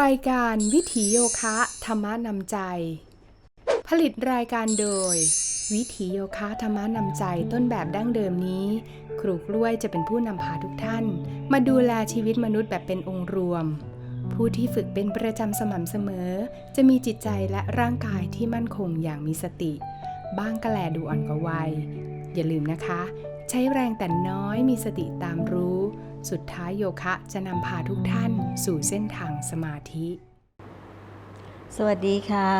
รายการวิถีโยคะธรรมนำใจ ผลิตรายการโดย วิถีโยคะธรรมนำใจต้นแบบดั้งเดิมนี้ ครูกล้วยจะเป็นผู้นำพาทุกท่าน มาดูแลชีวิตมนุษย์แบบเป็นองค์รวม ผู้ที่ฝึกเป็นประจำสม่ำเสมอ จะมีจิตใจและร่างกายที่มั่นคงอย่างมีสติ บ้างก็แลดูอ่อนกว่าวัย อย่าลืมนะคะ ใช้แรงแต่น้อยมีสติตามรู้ สุดท้ายโยคะจะนำพาทุกท่านสู่เส้นทางสมาธิ สวัสดีค่ะ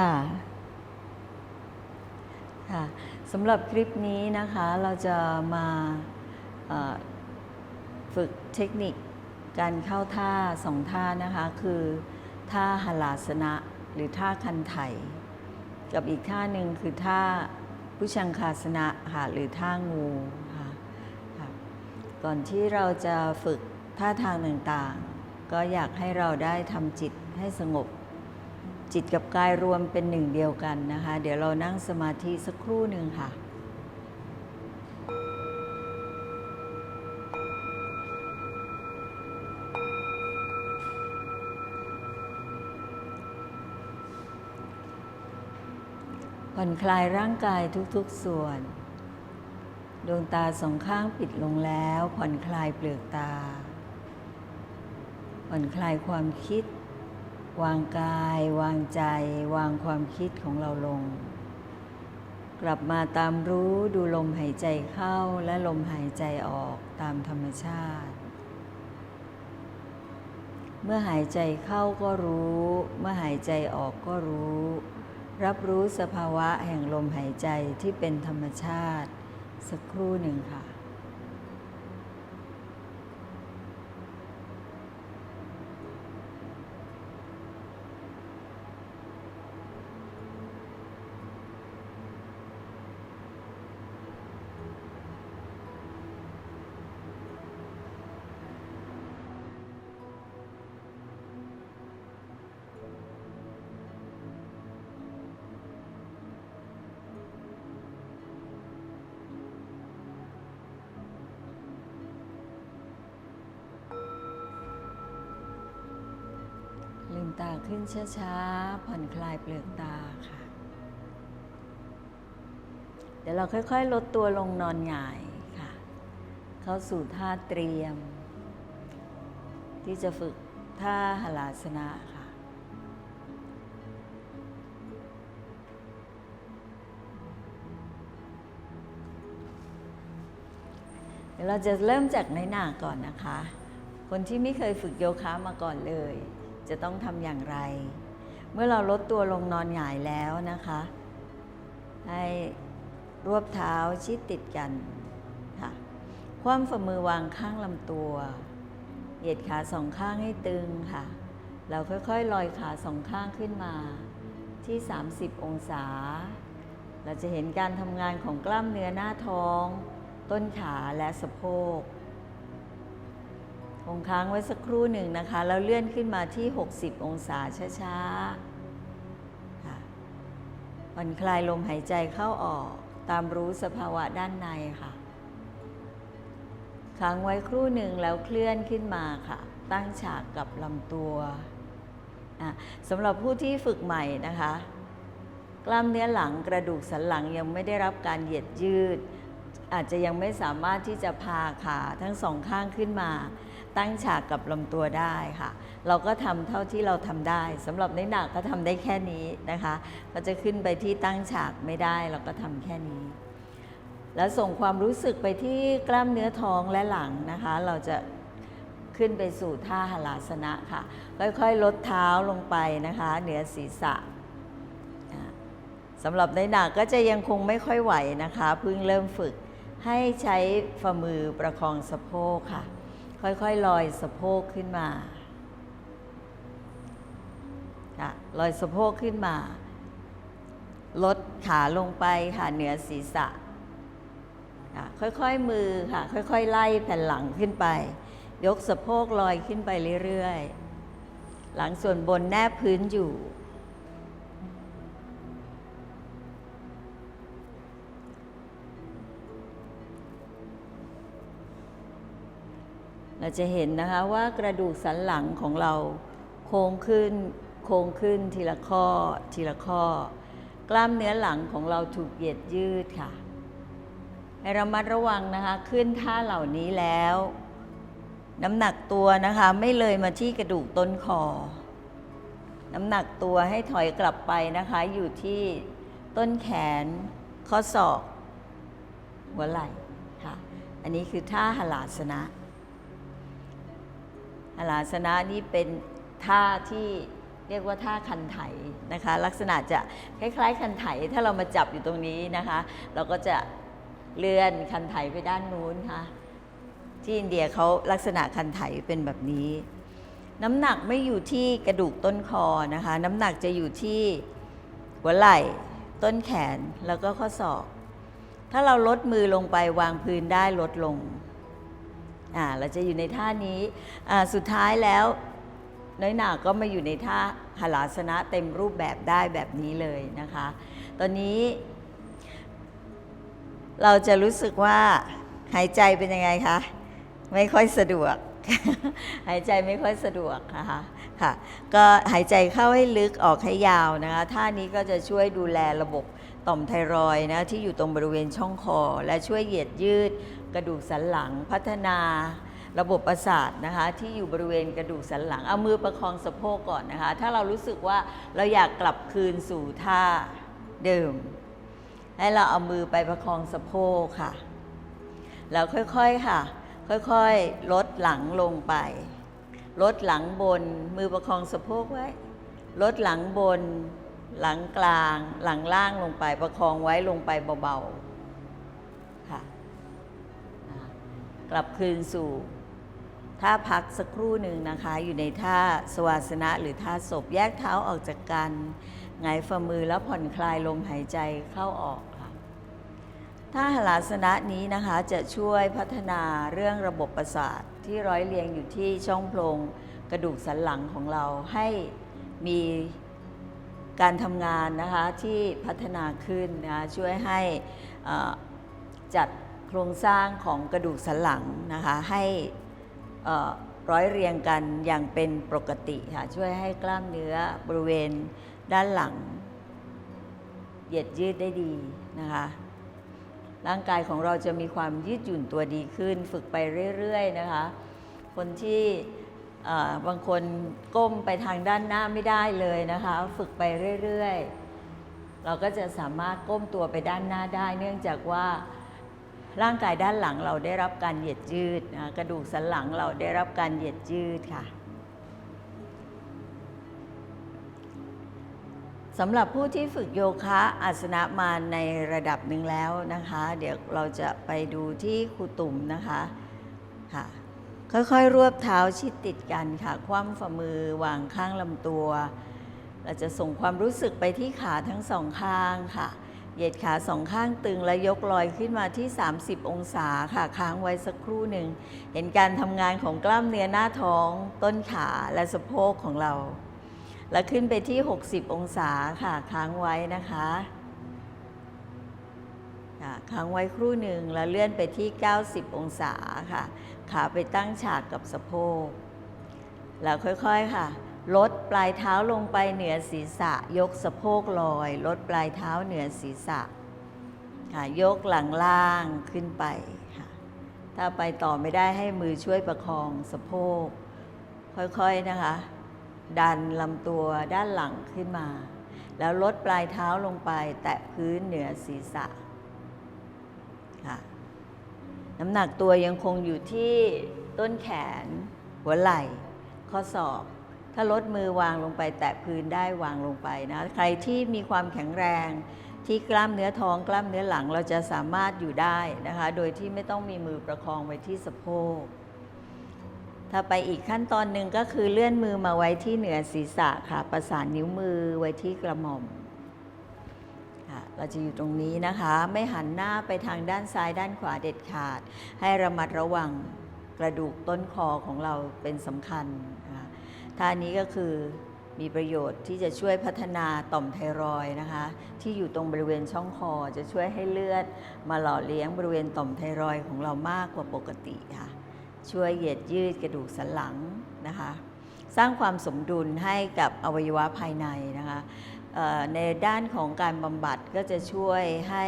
ค่ะสำหรับคลิปนี้นะคะเราจะมาฝึกเทคนิคการเข้าท่าสองท่านะคะคือท่าหลาสนะหรือท่าคันไถ กับอีกท่าหนึ่งคือท่าผู้ชังคาสนะค่ะหรือท่างู ก่อนที่เราจะฝึกท่าทางต่างๆ ก็อยากให้เราได้ทำจิตให้สงบ จิตกับกายรวมเป็นหนึ่งเดียวกันนะคะ เดี๋ยวเรานั่งสมาธิสักครู่หนึ่งค่ะผ่อนคลายร่างกายทุกๆส่วน ดวงตาสองข้างปิดลงแล้ว ผ่อนคลายเปลือกตา ผ่อนคลายความคิด วางกาย วางใจ วางความคิดของเราลง กลับมาตามรู้ดูลมหายใจเข้าและลมหายใจออกตามธรรมชาติ เมื่อหายใจเข้าก็รู้ เมื่อหายใจออกก็รู้ รับรู้สภาวะแห่งลมหายใจที่เป็นธรรมชาติ สักครู่หนึ่งค่ะ ขึ้นช้าๆ ผ่อนคลายเปลือกตาค่ะ เดี๋ยวเราค่อย ๆ ลดตัวลงนอนหงายค่ะ เข้าสู่ท่าเตรียม ที่จะฝึกท่าหลาสนะค่ะ เดี๋ยวเราจะเริ่มจากในหน้าก่อนนะคะ คนที่ไม่เคยฝึกโยคะมาก่อนเลย จะต้องทำอย่างไร เมื่อเราลดตัวลงนอนหงายแล้วนะคะ ให้รวบเท้าชิดติดกันค่ะคว่ำฝ่ามือวางข้างลำตัว เหยียดขาสองข้างให้ตึงค่ะ เราค่อยๆ ลอยขาสองข้างขึ้นมา ที่ 30 องศา เราจะเห็นการทำงานของกล้ามเนื้อหน้าท้อง ต้นขาและสะโพก คงค้างไว้สักครู่หนึ่งนะคะ แล้วเลื่อนขึ้นมาที่ 60 องศาช้าๆค่ะผ่อนคลายลมหายใจเข้าออกตามรู้สภาวะด้านในค่ะ ค้างไว้ครู่หนึ่งแล้วเคลื่อนขึ้นมาค่ะ ตั้งฉากกับลำตัวสำหรับผู้ที่ฝึกใหม่นะคะ กล้ามเนื้อหลังกระดูกสันหลังยังไม่ได้รับการเหยียดยืด อาจจะยังไม่สามารถที่จะพาขาทั้งสองข้างขึ้นมา ตั้งฉากกับลำตัวได้ค่ะ เราก็ทำเท่าที่เราทำได้สำหรับในหนักก็ทำได้แค่นี้นะคะก็จะขึ้นไปที่ตั้งฉากไม่ได้เราก็ทำแค่นี้ แล้วส่งความรู้สึกไปที่กล้ามเนื้อท้องและหลังนะคะ เราจะขึ้นไปสู่ท่าหลาสนะค่ะ ค่อยๆ ลดเท้าลงไปนะคะ เหนือศีรษะสำหรับในหนักก็จะยังคงไม่ค่อยไหวนะคะเพิ่งเริ่มฝึกให้ใช้ฝ่ามือประคองสะโพกค่ะ ค่อยๆลอยสะโพกขึ้นมาค่ะลอยสะโพกขึ้นมา ลดขาลงไปค่ะเหนือศีรษะค่ะค่อยๆมือค่ะ ค่อยๆ ไล่แผ่นหลังขึ้นไป ยกสะโพกลอยขึ้นไปเรื่อยๆ หลังส่วนบนแนบพื้นอยู่ เราจะเห็นนะคะว่ากระดูกสันหลังของเราคค้งขึ้น โค้งขึ้นทีละข้อทีละข้อกล้ามเนื้อหลังของเราถูกเหยียดยืดค่ะ ให้ระมัดระวังนะคะขึ้นท่าเหล่านี้แล้ว น้ำหนักตัวนะคะไม่เลยมาที่กระดูกต้นคอ น้ำหนักตัวให้ถอยกลับไปนะคะ อยู่ที่ต้นแขน ข้อศอก หัวไหล่ค่ะ อันนี้คือท่าหลาสนะ หลาสนะนี่เป็นท่าที่เรียกว่าท่าคันไถนะคะ ลักษณะจะคล้ายๆ คันไถถ้าเรามาจับอยู่ตรงนี้นะคะ เราก็จะเลื่อนคันไถไปด้านนู้นค่ะ ที่อินเดียเขาลักษณะคันไถเป็นแบบนี้ น้ำหนักไม่อยู่ที่กระดูกต้นคอนะคะ น้ำหนักจะอยู่ที่หัวไหล่ต้นแขนแล้วก็ข้อศอก ถ้าเราลดมือลงไปวางพื้นได้ลดลง อ่าเราจะอยู่ในท่านี้อ่าสุดท้ายแล้ว น้อยหนาก็มาอยู่ในท่าหลาสนะเต็มรูปแบบได้แบบนี้เลยนะคะ ตอนนี้ เราจะรู้สึกว่าหายใจเป็นยังไงคะไม่ค่อยสะดวก หายใจไม่ค่อยสะดวกนะคะค่ะก็หายใจเข้าให้ลึกออกให้ยาวนะคะท่านี้ก็จะช่วยดูแลระบบต่อมไทรอยนะที่อยู่ตรงบริเวณช่องคอ และช่วยเหยียดยืด กระดูกสันหลังพัฒนาระบบประสาทนะคะที่อยู่บริเวณกระดูกสันหลัง เอามือประคองสะโพกก่อนนะคะ ถ้าเรารู้สึกว่าเราอยากกลับคืนสู่ท่าเดิม ให้เราเอามือไปประคองสะโพกค่ะ แล้วค่อยๆค่ะ ค่อยๆลดหลังลงไป ลดหลังบน มือประคองสะโพกไว้ ลดหลังบน หลังกลาง หลังล่างลงไป ประคองไว้ลงไปเบาๆ กลับคืนสู่ท่าพักสักครู่หนึ่งนะคะ อยู่ในท่าสวาสนะหรือท่าศพแยกเท้าออกจากกันหงายฝ่ามือแล้วผ่อนคลายลมหายใจเข้าออกค่ะท่าหลาสนะนี้นะคะจะช่วยพัฒนาเรื่องระบบประสาทที่ร้อยเรียงอยู่ที่ช่องโพรงกระดูกสันหลังของเราให้มีการทำงานนะคะที่พัฒนาขึ้นนะคะช่วยให้จัด ครงสร้างของกระดูกสันหลังนะคะให้ร้อยเรียงกันอย่างเป็นปกติค่ะช่วยให้กล้ามเนื้อบริเวณด้านหลัง เหยียดยืดได้ดีนะคะร่างกายของเราจะมีความยืดหยุ่นตัวดีขึ้น ฝึกไปเรื่อยๆนะคะ คนที่บางคนก้มไปทางด้านหน้าไม่ได้เลยนะคะ ฝึกไปเรื่อยๆ เราก็จะสามารถก้มตัวไปด้านหน้าได้ เนื่องจากว่า ร่างกายด้านหลังเราได้รับการเหยียดยืดนะกระดูกสันหลังเราได้รับการเหยียดยืดค่ะสำหรับผู้ที่ฝึกโยคะอาสนะมาในระดับหนึ่งแล้วนะคะ เดี๋ยวเราจะไปดูที่ครูตุ่มนะคะค่ะค่อยๆ รวบเท้าชิดติดกันค่ะ คว่ำฝ่ามือวางข้างลำตัว เราจะส่งความรู้สึกไปที่ขาทั้งสองข้างค่ะ เหยียดขาสองข้างตึงและยกลอยขึ้นมาที่ 30 องศาค่ะค้างไว้สักครู่หนึ่ง เห็นการทำงานของกล้ามเนื้อหน้าท้องต้นขาและสะโพกของเรา แล้วขึ้นไปที่ 60 องศาค่ะค้างไว้นะคะค่ะค้างไว้ครู่หนึ่งแล้วเลื่อนไปที่ 90 องศาค่ะ ขาไปตั้งฉากกับสะโพก แล้วค่อยๆค่ะ ลดปลายเท้าลงไปเหนือศีรษะ ยกสะโพกลอย ลดปลายเท้าเหนือศีรษะค่ะยกหลังล่างขึ้นไปค่ะถ้าไปต่อไม่ได้ให้มือช่วยประคองสะโพก ค่อยๆนะคะ ดันลำตัวด้านหลังขึ้นมา แล้วลดปลายเท้าลงไป แตะพื้นเหนือศีรษะค่ะน้ำหนักตัวยังคงอยู่ที่ต้นแขนหัวไหล่ ข้อศอก ถ้าลดมือวางลงไปแตะพื้นได้วางลงไปนะ ใครที่มีความแข็งแรงที่กล้ามเนื้อท้องกล้ามเนื้อหลังเราจะสามารถอยู่ได้นะคะ โดยที่ไม่ต้องมีมือประคองไว้ที่สะโพก ถ้าไปอีกขั้นตอนหนึ่งก็คือเลื่อนมือมาไว้ที่เหนือศีรษะค่ะ ประสานนิ้วมือไว้ที่กระหม่อมค่ะเราจะอยู่ตรงนี้นะคะ ไม่หันหน้าไปทางด้านซ้ายด้านขวาเด็ดขาด ให้ระมัดระวังกระดูกต้นคอของเราเป็นสำคัญ ท่านี้ก็คือมีประโยชน์ที่จะช่วยพัฒนาต่อมไทรอยนะคะ ที่อยู่ตรงบริเวณช่องคอจะช่วยให้เลือด มาหล่อเลี้ยงบริเวณต่อมไทรอยของเรามากกว่าปกติค่ะ ช่วยเหยียดยืดกระดูกสันหลังนะคะ สร้างความสมดุลให้กับอวัยวะภายในนะคะในด้านของการบำบัดก็จะช่วยให้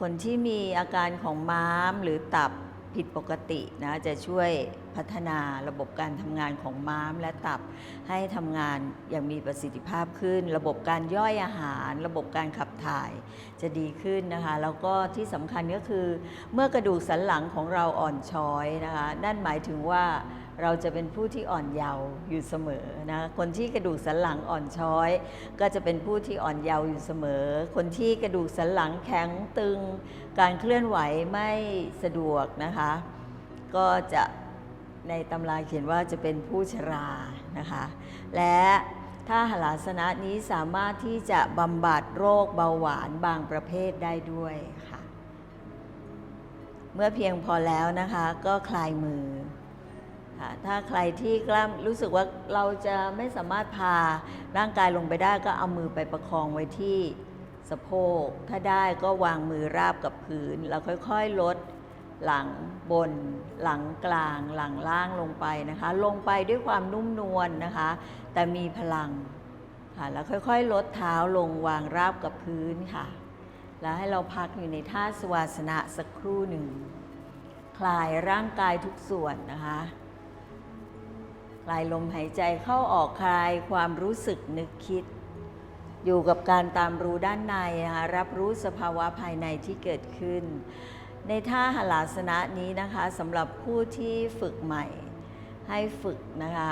คนที่มีอาการของม้ามหรือตับ ผิดปกตินะจะช่วยพัฒนาระบบการทำงานของม้ามและตับ ให้ทำงานอย่างมีประสิทธิภาพขึ้น ระบบการย่อยอาหาร ระบบการขับถ่ายจะดีขึ้นนะคะ แล้วก็ที่สำคัญก็คือ เมื่อกระดูกสันหลังของเราอ่อนช้อยนะคะ นั่นหมายถึงว่า เราจะเป็นผู้ที่อ่อนเยาว์อยู่เสมอนะคนที่กระดูกสันหลังอ่อนช้อย ก็จะเป็นผู้ที่อ่อนเยาว์อยู่เสมอ คนที่กระดูกสันหลังแข็งตึง การเคลื่อนไหวไม่สะดวกนะคะ ก็จะในตำราเขียนว่าจะเป็นผู้ชรานะคะ และถ้าหลาสนะนี้สามารถที่จะบำบัดโรคเบาหวานบางประเภทได้ด้วยค่ะ เมื่อเพียงพอแล้วนะคะก็คลายมือ ค่ะถ้าใครที่กล้ามรู้สึกว่าเราจะไม่สามารถพาร่างกายลงไปได้ก็เอามือไปประคองไว้ที่สะโพก ถ้าได้ก็วางมือราบกับพื้น แล้วค่อยๆลดหลังบน หลังกลาง หลังล่างลงไปนะคะ ลงไปด้วยความนุ่มนวลนะคะ แต่มีพลังค่ะแล้วค่อยๆ ลดเท้าลงวางราบกับพื้นค่ะ แล้วให้เราพักอยู่ในท่าสวาสนะสักครู่หนึ่ง คลายร่างกายทุกส่วนนะคะ ลายลมหายใจเข้าออกคลายความรู้สึกนึกคิด อยู่กับการตามรู้ด้านในนะคะรับรู้สภาวะภายในที่เกิดขึ้น ในท่าหลาสนะนี้นะคะสำหรับผู้ที่ฝึกใหม่ ให้ฝึกนะคะ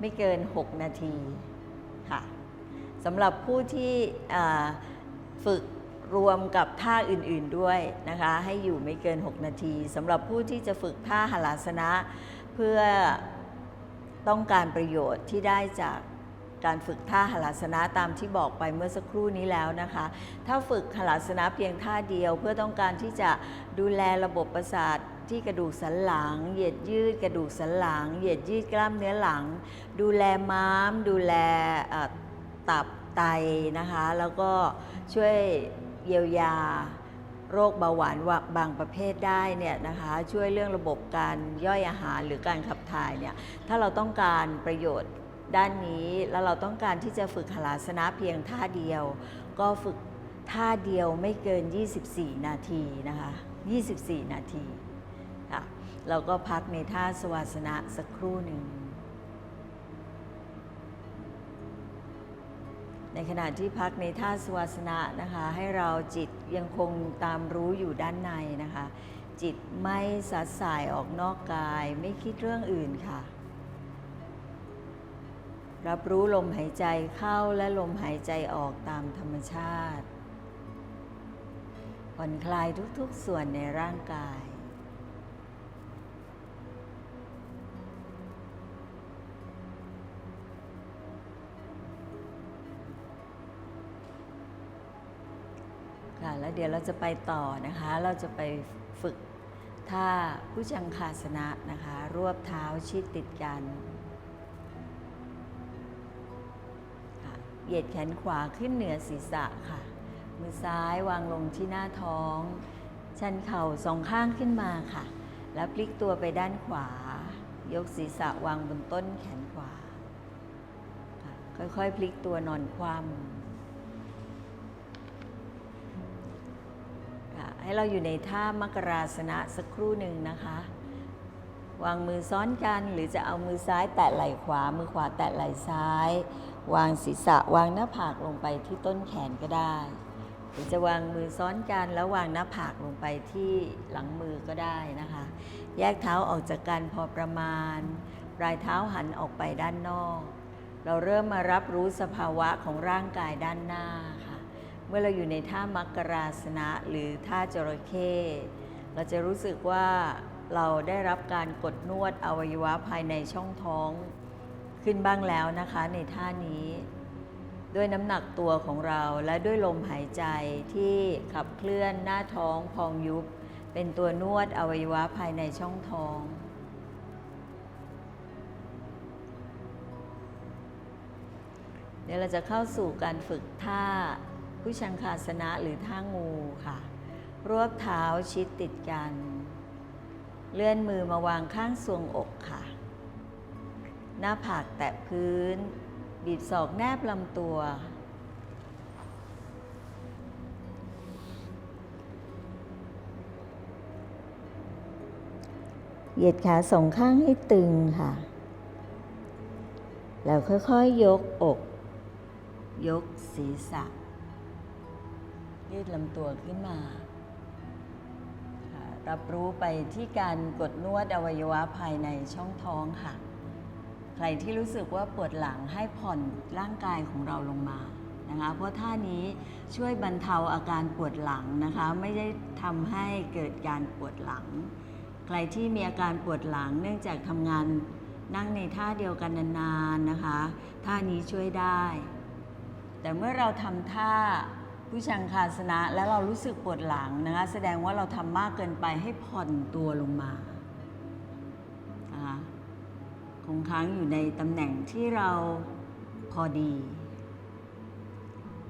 ไม่เกิน 6 นาทีค่ะสำหรับผู้ที่ฝึกรวมกับท่าอื่นๆด้วยนะคะให้อยู่ไม่เกิน 6 นาทีสำหรับผู้ที่จะฝึกท่าหลาสนะเพื่อ ต้องการประโยชน์ที่ได้จากการฝึกท่าหลาสนะตามที่บอกไปเมื่อสักครู่นี้แล้วนะคะ ถ้าฝึกหลาสนะเพียงท่าเดียว เพื่อต้องการที่จะดูแลระบบประสาทที่กระดูกสันหลัง เหยียดยืดกระดูกสันหลัง เหยียดยืดกล้ามเนื้อหลัง ดูแลม้าม ดูแลตับไตนะคะ แล้วก็ช่วยเยียวยา โรคเบาหวานวบางประเภทได้เนี่ยนะคะช่วยเรื่องระบบการย่อยอาหารหรือการขับถ่ายเนี่ยถ้าเราต้องการประโยชน์ด้านนี้แล้วเราต้องการที่จะฝึกหลาสนะเพียงท่าเดียว ก็ฝึกท่าเดียวไม่เกิน 24 นาทีนะคะ 24 นาทีค่ะเราก็พักในท่าสวาสนะสักครู่หนึ่ง ในขณะที่พักในท่าสวาสนะนะคะ ให้เราจิตยังคงตามรู้อยู่ด้านในนะคะ จิตไม่สัดสายออกนอกกาย ไม่คิดเรื่องอื่นค่ะ รับรู้ลมหายใจเข้าและลมหายใจออกตามธรรมชาติผ่อนคลายทุกๆส่วนในร่างกาย ค่ะ แล้วเดี๋ยวเราจะไปต่อนะคะ เราจะไปฝึกท่าผู้จังคาสนะนะคะ รวบเท้าชิดติดกันเหยียดแขนขวาขึ้นเหนือศีรษะค่ะ มือซ้ายวางลงที่หน้าท้อง ชันเข่าสองข้างขึ้นมาค่ะ แล้วพลิกตัวไปด้านขวา ยกศีรษะวางบนต้นแขนขวา ค่ะค่อยๆ พลิกตัวนอนคว่ำ ค่ะ ให้เราอยู่ในท่ามกราสนะสักครู่หนึ่งนะคะ วางมือซ้อนกันหรือจะเอามือซ้ายแตะไหล่ขวา มือขวาแตะไหล่ซ้าย วางศีรษะวางหน้าผากลงไปที่ต้นแขนก็ได้ หรือจะวางมือซ้อนกันแล้ววางหน้าผากลงไปที่หลังมือก็ได้นะคะ แยกเท้าออกจากกันพอประมาณ ปลายเท้าหันออกไปด้านนอก เราเริ่มมารับรู้สภาวะของร่างกายด้านหน้าค เมื่อเราอยู่ในท่ามักกราสนะหรือท่าจระเข้เราจะรู้สึกว่าเราได้รับการกดนวดอวัยวะภายในช่องท้องขึ้นบ้างแล้วนะคะในท่านี้ ด้วยน้ำหนักตัวของเราและด้วยลมหายใจที่ขับเคลื่อนหน้าท้องพองยุบ เป็นตัวนวดอวัยวะภายในช่องท้องเดี๋ยวเราจะเข้าสู่การฝึกท่า ผู้ชังคาสนะหรือท่างูค่ะ รวบเท้าชิดติดกัน เลื่อนมือมาวางข้างทรวงอกค่ะ หน้าผากแตะพื้น บีบศอกแนบลำตัว เหยียดขาสองข้างให้ตึงค่ะ แล้วค่อยๆยกอก ยกศีรษะ ยืดลำตัวขึ้นมา รับรู้ไปที่การกดนวดอวัยวะภายในช่องท้องค่ะ ใครที่รู้สึกว่าปวดหลังให้ผ่อนร่างกายของเราลงมานะคะเพราะท่านี้ช่วยบรรเทาอาการปวดหลังนะคะ ไม่ได้ทำให้เกิดการปวดหลัง ใครที่มีอาการปวดหลังเนื่องจากทำงานนั่งในท่าเดียวกันนานๆนะคะ ท่านี้ช่วยได้ แต่เมื่อเราทำท่า ผู้ชังคาสนะ แล้วเรารู้สึกปวดหลังนะคะแสดงว่าเราทำมากเกินไปให้ผ่อนตัวลงมาคงค้างอยู่ในตำแหน่งที่เราพอดี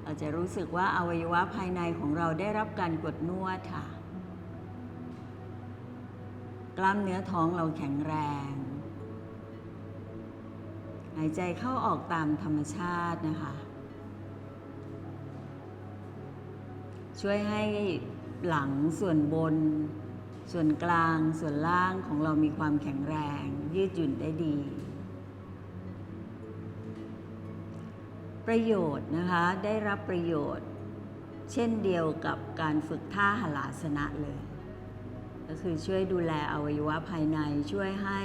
เราจะรู้สึกว่าอวัยวะภายในของเราได้รับการกดนวดค่ะ กล้ามเนื้อท้องเราแข็งแรง หายใจเข้าออกตามธรรมชาตินะคะ ช่วยให้หลังส่วนบน ส่วนกลางส่วนล่างของเรามีความแข็งแรง ยืดหยุ่นได้ดี ประโยชน์นะคะได้รับประโยชน์ เช่นเดียวกับการฝึกท่าหลาสนะเลย ก็คือช่วยดูแลอวัยวะภายในช่วยให้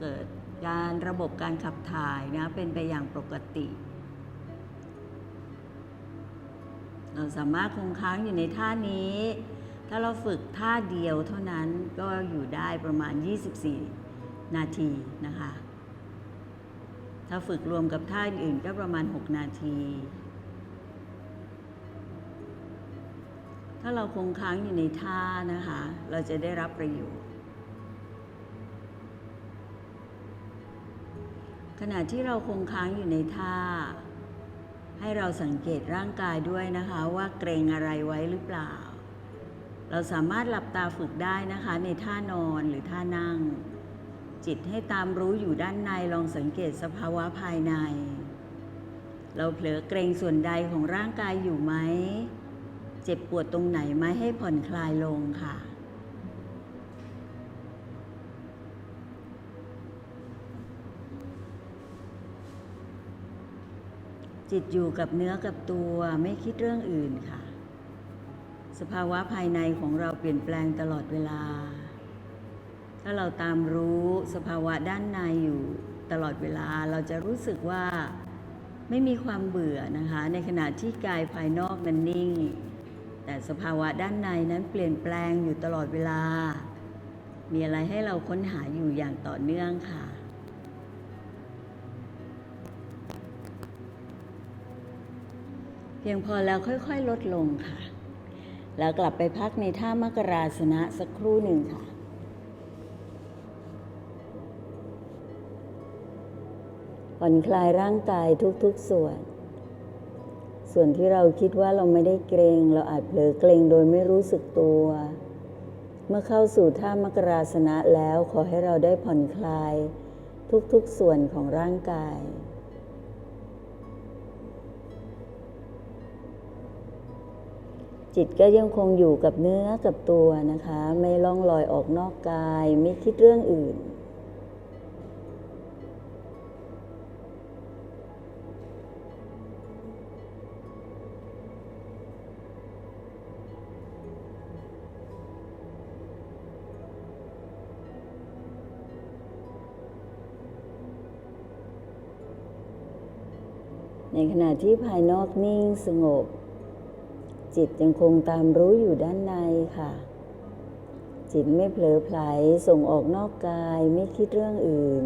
เกิดการระบบการขับถ่ายนะเป็นไปอย่างปกติ เราสามารถคงค้างอยู่ในท่านี้ ถ้าเราฝึกท่าเดียวเท่านั้นก็อยู่ได้ประมาณ 24 นาทีนะคะ ถ้าฝึกรวมกับท่าอื่นก็ประมาณ 6 นาที ถ้าเราคงค้างอยู่ในท่านะคะ เราจะได้รับประโยชน์ขณะที่เราคงค้างอยู่ในท่า ให้เราสังเกตร่างกายด้วยนะคะว่าเกรงอะไรไว้หรือเปล่า เราสามารถหลับตาฝึกได้นะคะในท่านอนหรือท่านั่ง จิตให้ตามรู้อยู่ด้านในลองสังเกตสภาวะภายใน เราเผลอเกรงส่วนใดของร่างกายอยู่ไหม เจ็บปวดตรงไหนไหมให้ผ่อนคลายลงค่ะ จิตอยู่กับเนื้อกับตัวไม่คิดเรื่องอื่นค่ะ สภาวะภายในของเราเปลี่ยนแปลงตลอดเวลา ถ้าเราตามรู้สภาวะด้านในอยู่ตลอดเวลาเราจะรู้สึกว่าไม่มีความเบื่อนะคะ ในขณะที่กายภายนอกนั้นนิ่ง แต่สภาวะด้านในนั้นเปลี่ยนแปลงอยู่ตลอดเวลา มีอะไรให้เราค้นหาอยู่อย่างต่อเนื่องค่ะ เพียงพอแล้วค่อยๆ ลดลงค่ะ แล้วกลับไปพักในท่ามกราสนะสักครู่หนึ่งค่ะผ่อนคลายร่างกายทุกๆส่วน ส่วนที่เราคิดว่าเราไม่ได้เกรง เราอาจเผลอเกรงโดยไม่รู้สึกตัว เมื่อเข้าสู่ท่ามกราสนะแล้วขอให้เราได้ผ่อนคลายทุกๆส่วนของร่างกาย จิตก็ยังคงอยู่กับเนื้อกับตัวนะคะ ไม่ล่องลอยออกนอกกาย ไม่คิดเรื่องอื่น ในขณะที่ภายนอกนิ่งสงบ จิตยังคงตามรู้อยู่ด้านในค่ะ จิตไม่เผลอไผลส่งออกนอกกายไม่คิดเรื่องอื่น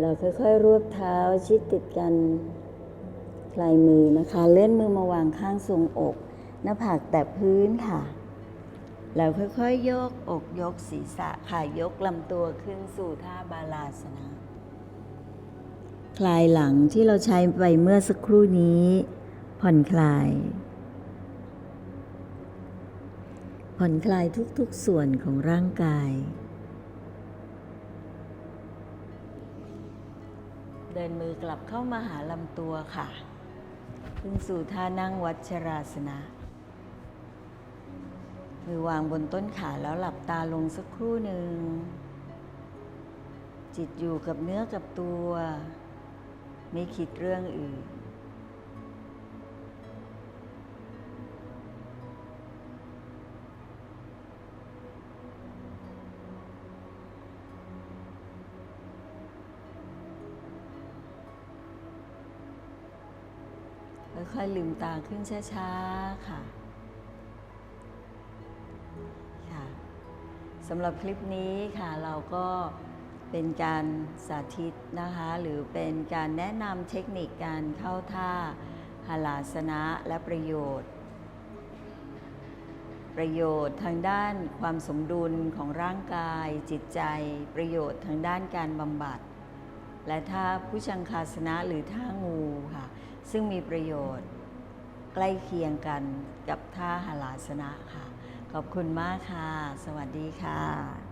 เราค่อยๆ รวบเท้าชิดติดกันคลายมือนะคะ เลื่อนมือมาวางข้างทรงอก หน้าผากแตะพื้นค่ะ แล้วค่อยๆ ยกอกยกศีรษะค่ะ ยกลำตัวขึ้นสู่ท่าบาลาสนะ คลายหลังที่เราใช้ไปเมื่อสักครู่นี้ ผ่อนคลาย ผ่อนคลายทุกๆส่วนของร่างกาย เดินมือกลับเข้ามาหาลำตัวค่ะขึ้นสู่ท่านั่งวัชราสนะ มือวางบนต้นขาแล้วหลับตาลงสักครู่หนึ่ง จิตอยู่กับเนื้อกับตัว ไม่คิดเรื่องอื่น ค่อยๆลืมตาขึ้นช้าๆค่ะค่ะสำหรับคลิปนี้ค่ะเราก็เป็นการสาธิตนะคะ หรือเป็นการแนะนำเทคนิคการเข้าท่าหลาสนะและประโยชน์ ประโยชน์ทางด้านความสมดุลของร่างกายจิตใจ ประโยชน์ทางด้านการบำบัด และท่าผู้ชังคาสนะหรือท่างูค่ะ ซึ่งมีประโยชน์ ใกล้เคียงกันกับท่าหลาสนะค่ะ ขอบคุณมากค่ะ สวัสดีค่ะ